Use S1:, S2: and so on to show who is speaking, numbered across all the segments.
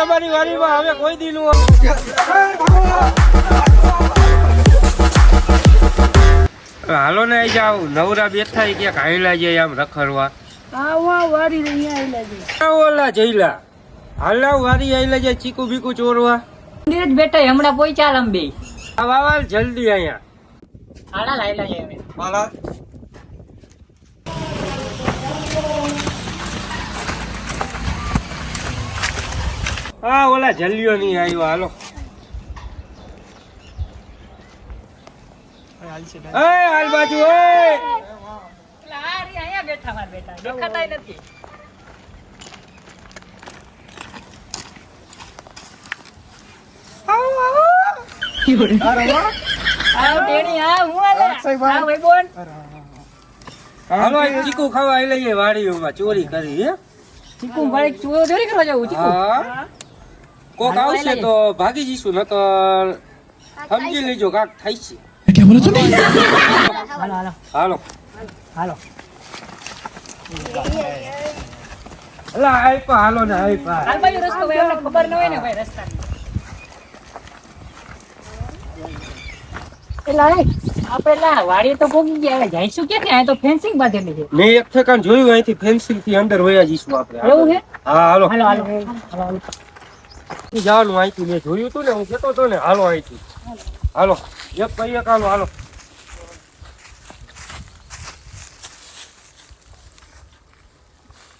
S1: તમારી વારીમાં હવે કોઈ દી નું હાલો ને આઈ જાવ નવરા બેઠા ક્યાંક હાયલા જાય આમ રખડવા.
S2: આવા વારી નહીં
S1: ઓલા જઈલા હાલા વારી આયલા જાય ચીકુ બીકુ ચોરવા.
S3: મંદિર જ બેઠા હમણાં પહોંચ્યા લંબી
S1: આવા વાવાલ જલ્દી અહીંયા
S3: આડા લાયલા જાય હવે.
S1: હા ઓલા જલ્યો નહીં આવ્યો હાલો. હાલ બાજુ
S3: બેઠા નથી
S1: ચીકુ ખાવા લઈએ વાડીઓમાં ચોરી કરી
S3: ચીકુ ચોરી કરવા જવું ચીકુ?
S1: કોક આવશે તો ભાગી જઈશું નકર સમજી લેજો કાક થાય છે.
S3: હાલો હાલો.
S1: હાલો
S3: હાલો.
S1: અલા હાલો ને આઈપા
S3: હાલ બાજુ રસ્તો ભાઈ અમને ખબર ન હોય ને ભાઈ રસ્તા તો તો ફેન્સિંગ
S1: મેં એક જોયું અહીંથી ફેન્સિંગથી અંદર વયા જઈશું આપણે. હા હાલો.
S3: હાલો હાલો. હાલો હાલો.
S1: જવાનું અહીંથી મેં જોયું હતું ને હું કેતો હતો ને હાલો અહીંથી. હાલો એક ભાઈ એક હાલો હાલો.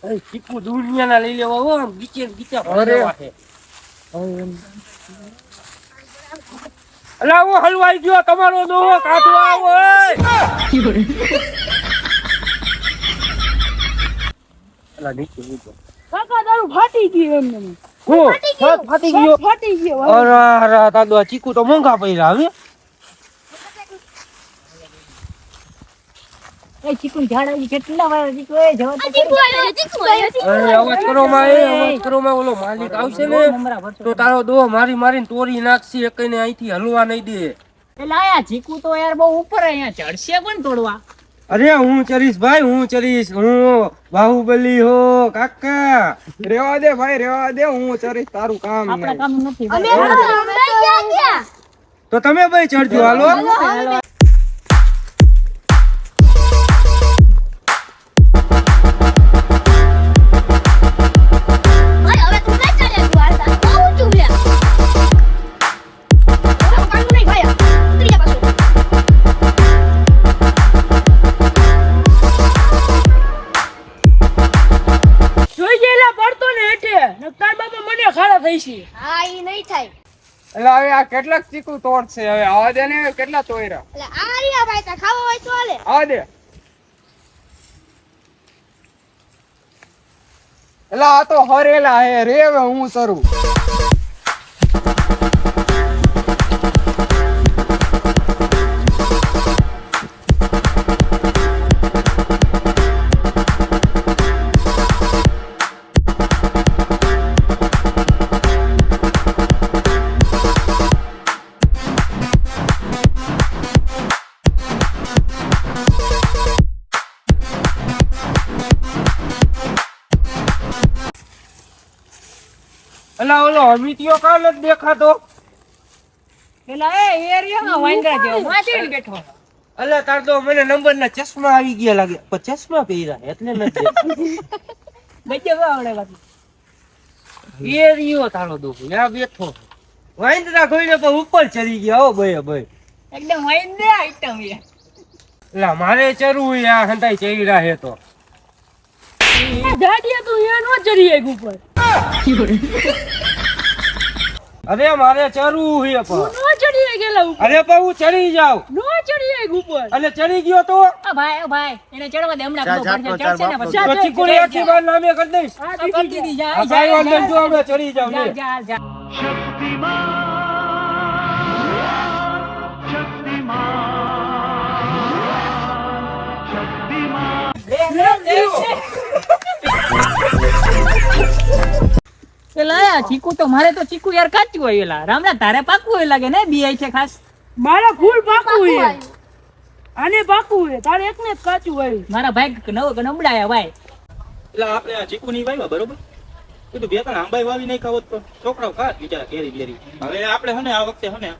S1: દુનિયા ચીકુ દુનિયાના લઈ લેવા હો આમ ગીચે ને. અલા હું હલવાઈ ગયો તમારો દોહો કાઢો આવો અલા નીચે નીચે.
S2: કાકા તારું ફાટી ગયું
S1: હું ફાટી ગયો
S2: ફાટી ગયો.
S1: અરે અરે દાદુ ચીકુ તો મોંઘા પડ્યા હવે
S3: એ ચીકુ ઝાડ કેટલા વાર ચીકુ એ જવા
S1: અરે અવાજ કરો માં એ અવાજ કરો માં ઓલો માલિક આવશે ને તો તારો દો મારી મારીને તોરી નાખશે એકઈને અહીંથી હલવા નહીં દે.
S3: પેલા આયા ચીકુ તો યાર બહુ ઉપર અહીંયા ચડશે પણ તોડવા.
S1: અરે હું ચરીશ ભાઈ હું ચરીશ. હું બાહુબલી હો કાકા.
S4: રેવા દે ભાઈ રેવા દે હું ચરીશ તારું કામ
S3: આપણા કામ નથી
S1: તો તમે ભાઈ ચડજો હાલો.
S4: આ કેટલાક ચીકુ તોડશે હવે. આવા દે ને કેટલા તોયરા.
S5: એટલે આ રહ્યા ભાઈ તા ખાવા હોય તો હાલે.
S4: આવા દે. એટલે આ તો હરેલા હે રે હવે હું કરું.
S1: અલા ઓલો અમિતિયો કાલ જ દેખાતો.
S3: પેલા એ એરિયામાં વાંદરા જેવો માથે બેઠો.
S1: અલા તાર તો મને નંબર ના ચશ્મા આવી ગયા લાગે. પણ ચશ્મા પહેર્યા એટલે નથી
S3: ગજબ આવડે બાકી?
S1: એ તારો દો યા બેઠો. વાંદરા ખોઈને તો ઉપર ચડી ગયા હો ભય ભાઈ.
S3: એકદમ વાંદરા આઈટમ એ
S1: એટલે મારે ચરવું યા હંતાઈ ચડ્યા હે તો.
S2: દાડિયા તું અહીંયા નો ચડી એક ઉપર.
S1: અરે મારે ચડવું હે પણ.
S2: નો ચડી ગયેલા ઉપર.
S1: અરે પણ હું ચડી જાઉં.
S2: નો ચડી ગઈ ઉપર.
S1: અને ચડી ગયો તો?
S3: આ ભાઈ આ ભાઈ એને ચડવા દે હમણાં ખબર પડશે ચડશે ને પછી
S1: તો ચીકુની આખી બાર નામે કરી દઈશ.
S2: આ
S3: કરતી જા, જા,
S1: ભાઈ અંદર જો આપણે ચડી જાવ
S3: જા, જા, જા. પેલા ચીકુ તો મારે તો ચીકુ યાર કાચું હોય એલા. રામડા તારે પાકું હોય લાગે ને બી છે ખાસ?
S2: મારા ફૂલ પાકું હોય. આને પાકું હોય. તારે એકને જ કાચું હોય.
S3: મારા ભાઈ નવ નબળાયા ભાઈ.
S6: એટલે આપણે આ ચીકુની વાવ્યા બરોબર? કીધું બે ત્રણ આંબાઈ વાવી નાખ્યા ખાવ તો છોકરાઓ ખાત બિચારા કેરી બેરી હવે આપણે હને ને આ વખતે હે ને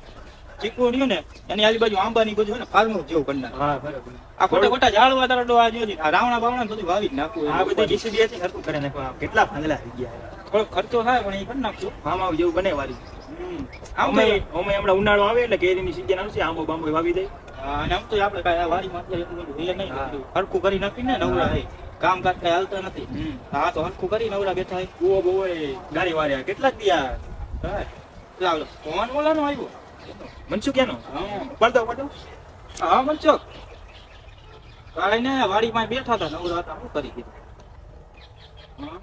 S6: ચીકુ રહ્યું ને એની આજુબાજુ આંબાની બધું હોય ને ફાર્મ જેવું કરી.
S7: હા બરાબર.
S6: આ ખોટા ખોટા ઝાડવા તારડો આ જો આ રાવણા બાવણા બધું વાવી જ નાખવું
S4: આ બધી ડીસીબી હતી હરકું કરે નાખવા કેટલા ભાંગલા થઈ ગયા
S6: થોડો ખર્ચો થાય પણ એ કરી નાખશું.
S4: ફાર્મ હાઉસ જેવું બને વારી. અમે અમે હમણાં ઉનાળો આવે એટલે કેરીની સીઝન આવશે આંબો બાંબો વાવી દઈ
S6: અને આમ તો આપણે કાંઈ વાડીમાં એટલું બધું નહીં. હરખું કરી નાખીને નવરા થઈ કામકાજ કઈ હાલતા નથી. હા તો હરખું કરી નવરા બેઠા હોય.
S4: કુવો બુવો ગાડી વાર્યા. કેટલા દિયા
S6: હા. લાવ ફોન બોલાનો આવ્યો.
S4: મનસુખ ક્યાંનો
S6: હા.
S4: પડતો પડતો
S6: હા મનસુખ. કાંઈ ને વાડીમાં બેઠા હતા નવરા હતા શું કરી કીધું? હા.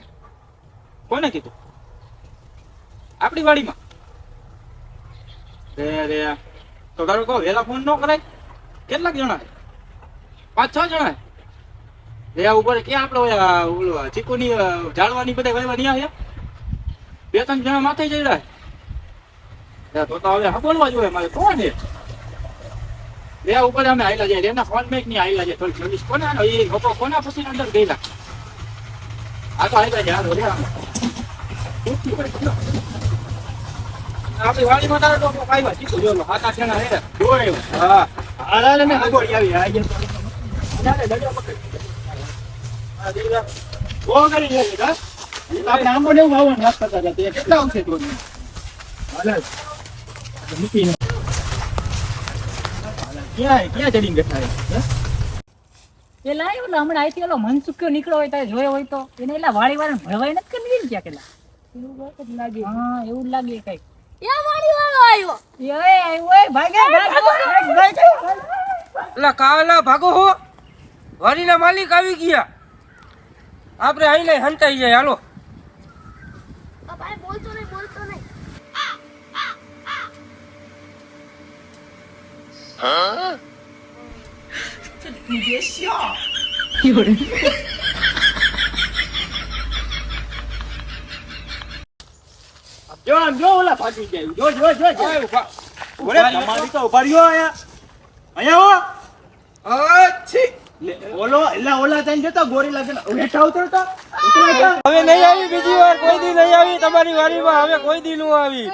S6: કોને કીધું? આપણી વાડીમાં? રે રે. તો તારો કહો વેલા ફોન ન કરાય? કેટલાક જણા પાંચ છ જણા રે ઉપર ક્યાં આપણે ચીકુ ની ચીકુની અ, બધા વાયવા નહીં આવ્યા બે ત્રણ જણા માથે જઈ રહ્યા છે. બે ઉપર અમે લોકો કોના પછી અંદર ગયેલા? આ તો જો હાથ જણા રે
S4: દોડે
S6: હા
S4: આવી આ
S6: ચાલે, દરિયો પકડ. આ દીકરા,
S4: કરી
S6: ને એવું વાવવાનું વાત કરતા કેટલા આવશે તો
S4: મૂકીને ક્યાં ક્યાં ચડીને બેઠા
S3: હમણાં ઓલો હોય તારે જોયો હોય તો. એને વાળી વાળા ભળવાય નથી કરી દીધી એવું લાગે હા એવું લાગે
S1: માલિક આવી ગયા. આપડે અહીં લઈ હંતાઈ જાય હાલો
S5: આ ભાઈ બોલતો નહીં બોલતો નહીં
S4: જો આમ જો ઓલા ભાગી જાય જો જો જો જો ઓરે તમારી તો ઊભા રહ્યો અહીંયા અહીંયા હો。લે, ઓલો એલા ઓલા થઈને જતો ગોરી લાગે ને હેઠા ઉતરતો?
S1: હવે નહીં આવી બીજી વાર કોઈ દી નહીં આવી. તમારી હવે કોઈ દી નું આવી.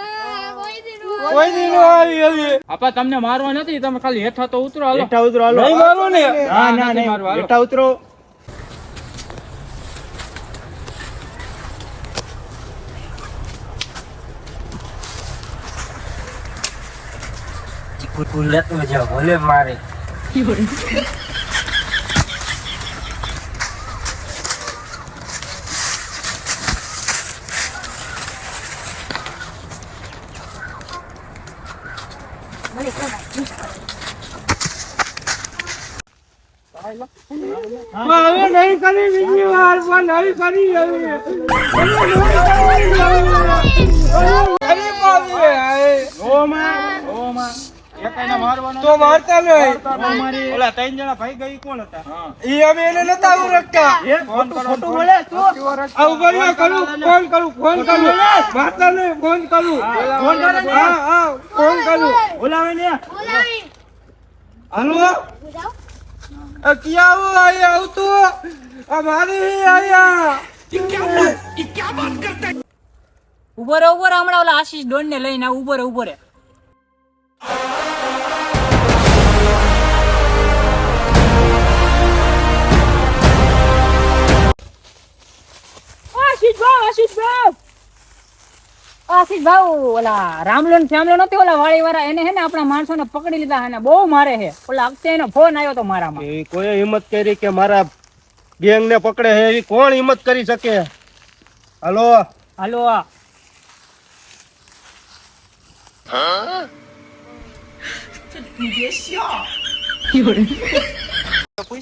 S5: કોઈ દી નું
S1: કોઈ આવી
S6: આપા તમને મારવા નથી? તમે ખાલી હેઠા તો ઉતરો હાલો.
S4: હેઠા ઉતરો હાલો.
S1: નહીં મારો ને?
S4: ના ના નહીં.
S6: મારવા,
S4: હેઠા ઉતરો.
S1: લેતો જાઓ ભલે મારે હવે નહીં કરી બીજી વાર પણ નહીં કરી તો મારતા નહીં
S4: ઓલા ત્રણ જણા ભાઈ ગઈ કોણ હતા?
S1: ઈ અમે એને નતા
S4: તું
S1: કરું ફોન કરું. ફોન કરું. મારતા નહીં ફોન કરું.
S4: ફોન કરે
S1: હા હા ફોન કરું.
S4: બોલાવે ને.
S1: હાલો
S5: બોલાવ.
S1: આ ક્યાં આવું આયા આવતું આ મારી આયા.
S3: ઊભો રે ઊભો રે હમણાં ઓલા આશીષ ડોન ને લઈને આવ ઊભો રે ઊભો રે આશીષ ભાવ આશીષ ભાવ આશીષ ભાવ ઓલા રામલો ને શ્યામલો નથી ઓલા વાળી વાળા એને હે ને આપણા માણસો ને પકડી લીધા અને બહુ મારે હે. ઓલા એનો ફોન આવ્યો તો મારામાં.
S8: એ કોઈ હિંમત કરી કે મારા ગેંગ ને પકડે હે એવી કોણ હિંમત કરી શકે? હલો?
S3: હલો.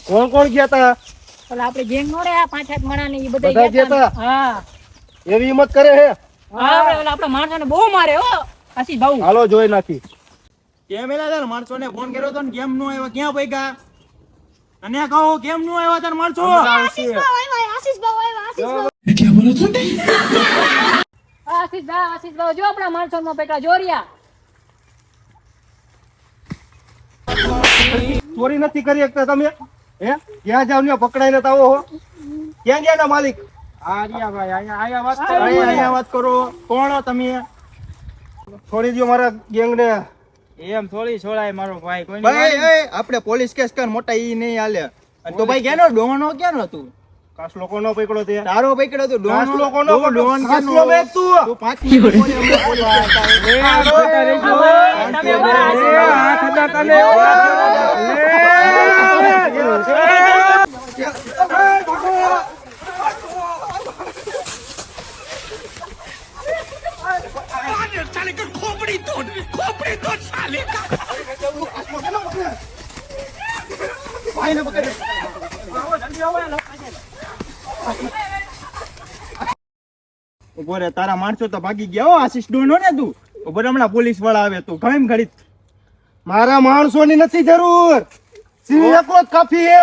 S8: કોણ કોણ ગયા તા?
S3: ઓલા આપણે ગેંગ નો રે આ પાંચ સાત મણા ને એ બધા ગયા તા. હા.
S8: એવી હિંમત કરે હા?
S3: આપણે માણસો ને બહુ મારે હો. આશીષ ભાવ.
S8: હાલો જોઈ નાખી.
S4: કેમ માણસો ને ફોન કર્યો તો ને કેમ નો આવ્યા? ક્યાં પૈકા અને કહો કેમ નો આવ્યા તાર માણસો?
S5: આશીષ ભાવ આવ્યા આશીષ ભાવ આવ્યા આશીષ
S3: આશીષ ભાવ આશીષ ભાવ. જો આપણા માણસો માં પૈકા જોરિયા.
S8: ચોરી નથી કરી શકતા તમે. હે? ક્યાં જાવ ને પકડાઈને તો હો. ક્યાં ગયા ના માલિક?
S9: આ રહ્યા ભાઈ અહીંયા અહીંયા વાત
S2: કરો.
S9: અહીંયા અહીંયા વાત કરો. કોણ તમે?
S8: છોડી દો મારા ગેંગને.
S9: છોડાય મારો ભાઈ કોઈ
S4: ભાઈ એ આપણે પોલીસ કેસ કર મોટા ઈ નહીં હાલે. તો ભાઈ કેનો ડોનો ક્યાંનો તું?
S8: કાસ લોકો નો પકડો તે.
S4: તારો પકડ્યો તો ડોનો
S8: કાસ લોકો નો
S4: ડોન
S8: કાસલો
S4: ક્યાંનો?
S8: મેં તું.
S4: તું પાંચ મિનિટ બોલે અમને બોલવા
S3: તમે અમારા
S1: હાથ અડાતા ને
S4: ઊભો તારા માણસો તો ભાગી ગયા હો આશીષ ડોનો ને તું. ઉપર હમણાં પોલીસવાળા આવે તું ઘણી ઘડી
S8: મારા માણસોની નથી જરૂર. સિંહ એકલો જ કાફી હે.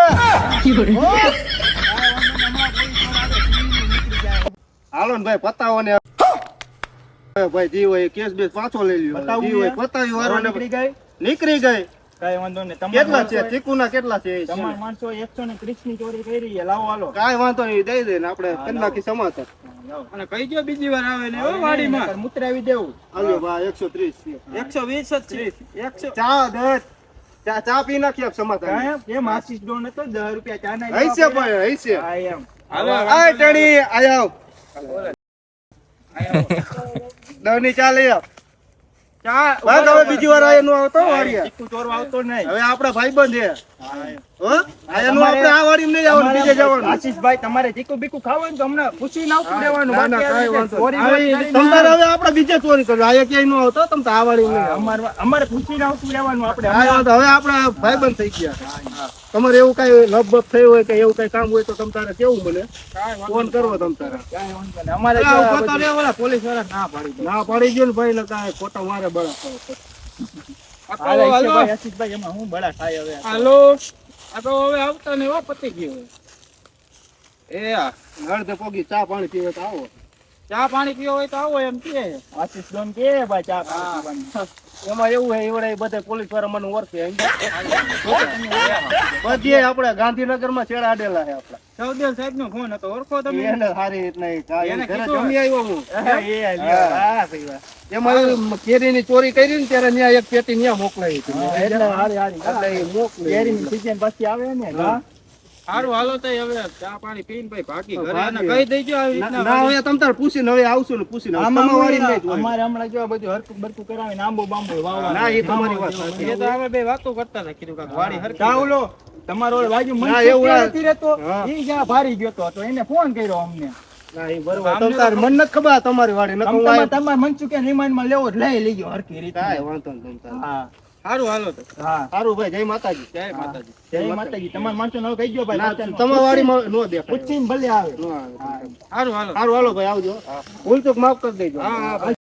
S8: હાલો ને ભાઈ પતાવો ને. ભાઈ જી હોય કેસ બેસ પાછો લઈ લ્યો.
S4: પતાવવું
S8: જી હોય પતાવી વારો
S4: નીકળી ગઈ?
S8: નીકળી ગઈ.
S4: કઈ વાંધો નહીં તમારા
S8: કેટલા છે?
S4: માણસો-
S8: ચીકુના કેટલા છે?
S4: તમારા માણસો એકસો ને ત્રીસની ચોરી કરી લાવો હાલો.
S8: કાંઈ વાંધો નહીં દઈ દે ને આપણે સમાચાર
S9: અને કહી દો બીજી વાર આવે ને વાડીમાં?
S4: મુતરાવી દેવું.
S8: હાલો ભાઈ એકસો ત્રીસ.
S9: એકસો વીસ જ છે. એકસો
S8: ચા દસ. ચા ચા પી નાખી આપ
S4: સમાતા એ માસિસ ડોન હતો દસ રૂપિયા ચા ના
S8: હૈસે ભાઈ હૈસે
S4: આ એમ.
S8: આય ટણી આયો ચા લઈ આવ.
S9: ચા
S8: હવે બીજી વાર આયા નું આવતો વાડીએ
S4: ચોરવા આવતો નહીં.
S8: હવે આપણા ભાઈબંધ છે. હો? આયા નું આપણે આ વાડી નહીં જવાનું બીજે જવાનું.
S4: આશીષભાઈ તમારે ચીકુ બીકુ ખાવું હોય ને તો આવતું રહેવાનું.
S8: ના, ના,
S4: બાકી
S8: કાંઈ વાંધો નહીં. તમારે હવે આપણે બીજે ચોરી કરવી. આયા ક્યાંયનું આવતો? તમે તો આ વાડી નહીં આવો.
S4: અમારે પૂછી ના આવતું રહેવાનું આપણે.
S8: હવે આપણા ભાઈબંધ થઈ ગયા. તમારે એવું કઈ લબબ થયું હોય કે એવું કઈ કામ હોય તો તમ તારે કેવું મને? ફોન કરવો તમ તારે.
S4: અમારે બધું-
S8: પોલીસવાળા ના પાડી. ના પાડી ગયો ને ભાઈ કાંઈ ખોટા મારે
S4: હું બળા થાય હવે
S9: આ તો. હવે આવતા ને હો પતી ગયું.
S8: એ આ અડધે પોગી ચા પાણી પીવે તો આવો.
S9: ચા પાણી પીવો હોય તો આવો એમ કે.
S4: આશીષ ડોન કે ભાઈ ચા પાણી
S8: એમાં એવું હે એવડે બધે પોલીસવાળા મને ઓળખે. બધી આપણે ગાંધીનગરમાં છેડા આડેલા છે આપડા
S9: સૌદેવ સાહેબ નો ફોન હતો ઓળખો તમે?
S8: એને સારી રીતના જમી આવ્યો હું.
S4: હા.
S8: એમાં કેરી ની ચોરી કરી ને ત્યારે ન્યા એક પેટી ન્યા મોકલાવી હતી.
S4: એટલે હારી, હારી.
S8: એટલે મોકલી
S4: કેરી ની સીઝન પછી આવે ને હા.
S9: સારું હાલો તો હવે ચા પાણી પીને ભાઈ ભાગી ઘરે અને કહી દેજો આવી રીતના
S8: ના, હવે તમ તાર પૂછીને હવે આવશું ને પૂછીને.
S4: આમાં
S8: વાળી નહીં
S4: અમારે હમણાં જો બધું હરકું બરકું કરાવીને આંબો બાંબો વાવવા
S8: ના એ તમારી વાત સાચી.
S9: એ તો અમે બે વાતો કરતા હતા કીધું કાંઈક વાડી હરખી
S4: ચાવલો ઓલો, તમારો ઓલો બાજુ
S8: ના, એવું
S4: ત્યાં નથી રહેતો. ઈ જ્યાં ભારી ગયો તો તો એને ફોન કર્યો અમને.
S8: ના એ બરોબર. તમ તાર મને ખબર તમારી વાળી નકર
S4: તમારે
S8: મન
S4: તમારે મનસુખ રિમાન્ડમાં લેવો લઈ લઈ લેજો હરખી રીતે.
S8: વાંધો
S4: હા.
S9: સારું હાલો તો.
S4: હા.
S8: સારું ભાઈ જય માતાજી.
S9: જય માતાજી.
S4: જય માતાજી. તમાર માણસો ને કહી ગયો ભાઈ
S8: ના
S4: પાછળનો.
S8: નો દેખાય.
S4: પૂછીને ભલે આવે.
S9: સારું હાલો.
S8: સારું હાલો ભાઈ આવજો. ભૂલ તો માફ કરી દેજો.
S9: હા હા